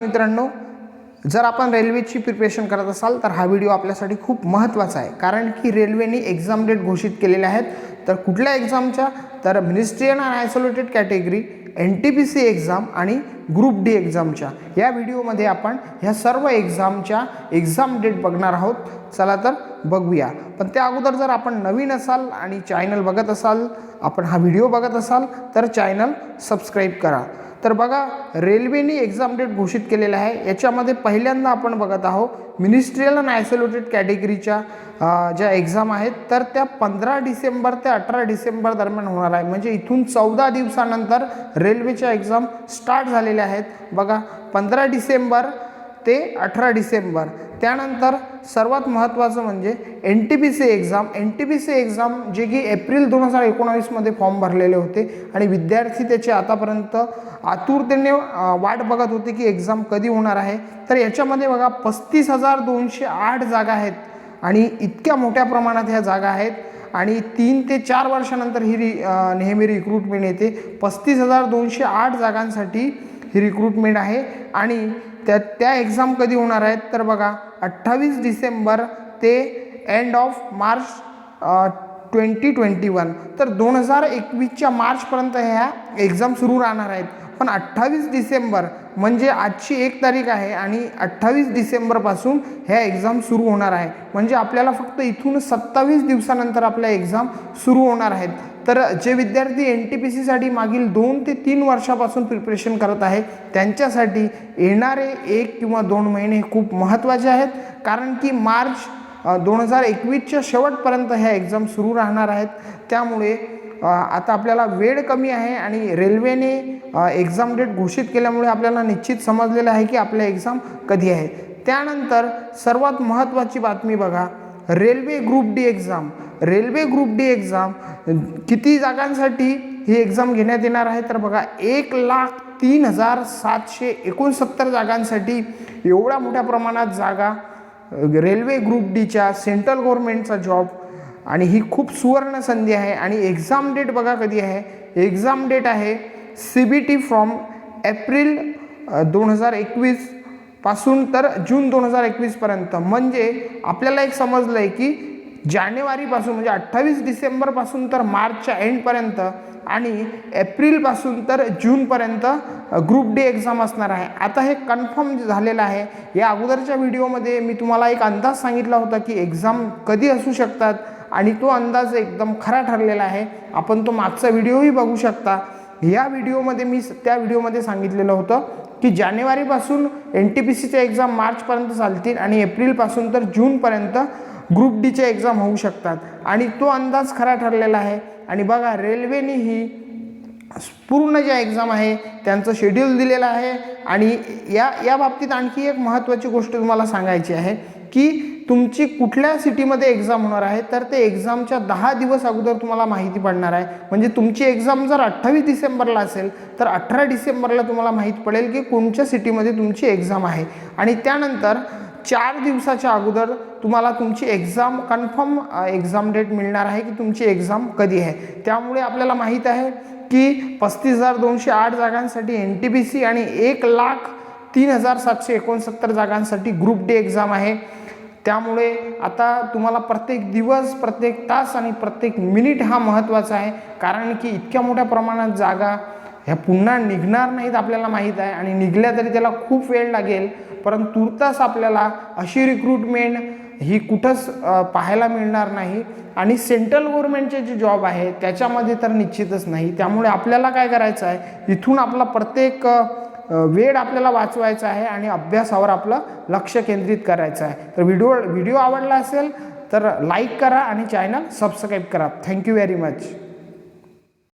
मित्रांनो जर आपण रेल्वेची प्रिपरेशन करत असाल तर हा व्हिडिओ आपल्यासाठी खूप महत्त्वाचा आहे. कारण की रेल्वेने एक्झाम डेट घोषित केलेल्या आहेत. तर कुठल्या एक्झामच्या तर ministerial and isolated category N T P C exam आणि ग्रुप डी एक्झामच्या या व्हिडिओमध्ये आपण ह्या सर्व एक्झामच्या एक्झाम डेट बघणार आहोत. चला तर बघूया. पण त्या अगोदर जर आपण नवीन असाल आणि चॅनल बघत असाल आपण हा व्हिडिओ बघत असाल तर चॅनल सबस्क्राईब करा. तर बघा रेल्वेने एक्झाम डेट घोषित केलेलं आहे. याच्यामध्ये पहिल्यांदा आपण बघत आहोत मिनिस्ट्रियल अँड आयसोलेटेड कॅटेगरीच्या ज्या एक्झाम आहेत तर त्या पंधरा डिसेंबर ते अठरा डिसेंबर दरम्यान होणार आहे. म्हणजे इथून चौदा दिवसानंतर रेल्वेच्या एक्झाम स्टार्ट झालेल्या आहेत. बघा पंधरा डिसेंबर ते अठरा डिसेंबर. त्यानंतर सर्वात महत्त्वाचं म्हणजे N T P C exam N T P C exam जे की एप्रिल दोन हजार एकोणावीसमध्ये फॉर्म भरलेले होते आणि विद्यार्थी त्याचे आतापर्यंत आतुरतेने वाट बघत होते की एक्झाम कधी होणार आहे. तर याच्यामध्ये बघा पस्तीस हजार दोनशे आठ जागा आहेत आणि इतक्या मोठ्या प्रमाणात ह्या जागा आहेत. आणि तीन ते चार वर्षानंतर ही रि नेहमी रिक्रुटमेंट येते. पस्तीस हजार दोनशे आठ जागांसाठी ही रिक्रुटमेंट आहे. आणि त्या त्या एक्झाम कधी होणार आहेत? तर बघा अठ्ठावीस डिसेंबर ते end of March twenty twenty one तर दोन हजार एकवीसच्या मार्चपर्यंत ह्या एक्झाम सुरू राहणार आहेत. पण अठ्ठावीस डिसेंबर म्हणजे आजची एक तारीख आहे आणि अठ्ठावीस डिसेंबरपासून ह्या एक्झाम सुरू होणार आहे. म्हणजे आपल्याला फक्त इथून सत्तावीस दिवसानंतर आपल्या एक्झाम सुरू होणार आहेत. तर जे विद्यार्थी एन टी पी सीसाठी मागील दोन ते तीन वर्षापासून प्रिपरेशन करत आहे त्यांच्यासाठी येणारे एक किंवा दोन महिने हे खूप महत्त्वाचे आहेत. कारण की मार्च दोन हजार एकवीसच्या शेवटपर्यंत ह्या एक्झाम सुरू राहणार आहेत. त्यामुळे आता आपल्याला वेळ कमी आहे आणि रेल्वेने एक्झाम डेट घोषित केल्यामुळे आपल्याला निश्चित समजलेलं आहे की आपल्या एक्झाम कधी आहे त्यानंतर सर्वात महत्त्वाची बातमी बघा. Railway group D exam railway group D exam. किती जागांसाठी ही एक्झाम घेण्यात येणार आहे? तर बघा एक लाख तीन हजार सातशे एकोणसत्तर जागांसाठी एवढ्या मोठ्या प्रमाणात जागा रेल्वे ग्रुप डीच्या सेंट्रल गव्हर्नमेंटचा जॉब. आणि ही खूप सुवर्ण संधी आहे. आणि एक्झाम डेट बघा कधी आहे? एक्झाम डेट आहे C B T from April दोन हजार एकवीसपासून तर जून दोन हजार एकवीसपर्यंत म्हणजे आपल्याला एक समजलं आहे की जानेवारीपासून म्हणजे अठ्ठावीस डिसेंबरपासून तर मार्चच्या एंडपर्यंत आणि एप्रिलपासून तर जूनपर्यंत ग्रुप डी एक्झाम असणार आहे. आता हे कन्फर्म झालेलं आहे या अगोदरच्या व्हिडिओमध्ये मी तुम्हाला एक अंदाज सांगितला होता की एक्झाम कधी असू शकतात आणि तो अंदाज एकदम खरा ठरलेला आहे. आपण तो मागचा व्हिडिओही बघू शकता. या व्हिडिओमध्ये मी त्या व्हिडिओमध्ये सांगितलेलं होतं की जानेवारीपासून एन टी पी सीच्या एक्झाम मार्चपर्यंत चालतील आणि एप्रिलपासून तर जूनपर्यंत ग्रुप डीच्या एक्झाम होऊ शकतात. आणि तो अंदाज खरा ठरलेला आहे. आणि बघा रेल्वेने ही पूर्ण ज्या एक्झाम आहे त्यांचं शेड्यूल दिलेलं आहे. आणि या या बाबतीत आणखी एक महत्त्वाची गोष्ट तुम्हाला सांगायची आहे की तुमची कुठल्या सिटीमध्ये एक्झाम होणार आहे तर ते एक्झामच्या दहा दिवस अगोदर तुम्हाला माहिती पडणार आहे. म्हणजे तुमची एक्झाम जर अठ्ठावीस डिसेंबरला असेल तर अठरा डिसेंबरला तुम्हाला माहीत पडेल की कोणत्या सिटीमध्ये तुमची एक्झाम आहे. आणि त्यानंतर चार दिवसाच्या अगोदर तुम्हाला तुमची एक्झाम कन्फर्म एक्झाम डेट मिळणार आहे की तुमची एक्झाम कधी आहे? त्यामुळे आपल्याला माहीत आहे की पस्तीस हजार दोनशे आठ जागांसाठी एन टी पी सी आणि एक लाख तीन हजार सातशे एकोणसत्तर जागांसाठी ग्रुप डी एक्झाम आहे. त्यामुळे आता तुम्हाला प्रत्येक दिवस प्रत्येक तास आणि प्रत्येक मिनिट हा महत्त्वाचा आहे. कारण की इतक्या मोठ्या प्रमाणात जागा ह्या पुन्हा निघणार नाहीत आपल्याला माहीत आहे आणि निघल्या तरी त्याला खूप वेळ लागेल परंतु तुर्तास आपल्याला अशी रिक्रुटमेंट ही कुठंच पाहायला मिळणार नाही. आणि सेंट्रल गव्हर्नमेंटचे जे जॉब आहे त्याच्यामध्ये तर निश्चितच नाही. त्यामुळे आपल्याला काय करायचं आहे? इथून आपला प्रत्येक वेळ आपल्याला वाचवायचा आहे आणि अभ्यासावर आपलं लक्ष केंद्रित करायचं आहे. तर व्हिडिओ व्हिडिओ आवडला असेल तर लाईक करा आणि चॅनल सबस्क्राईब करा. Thank you very much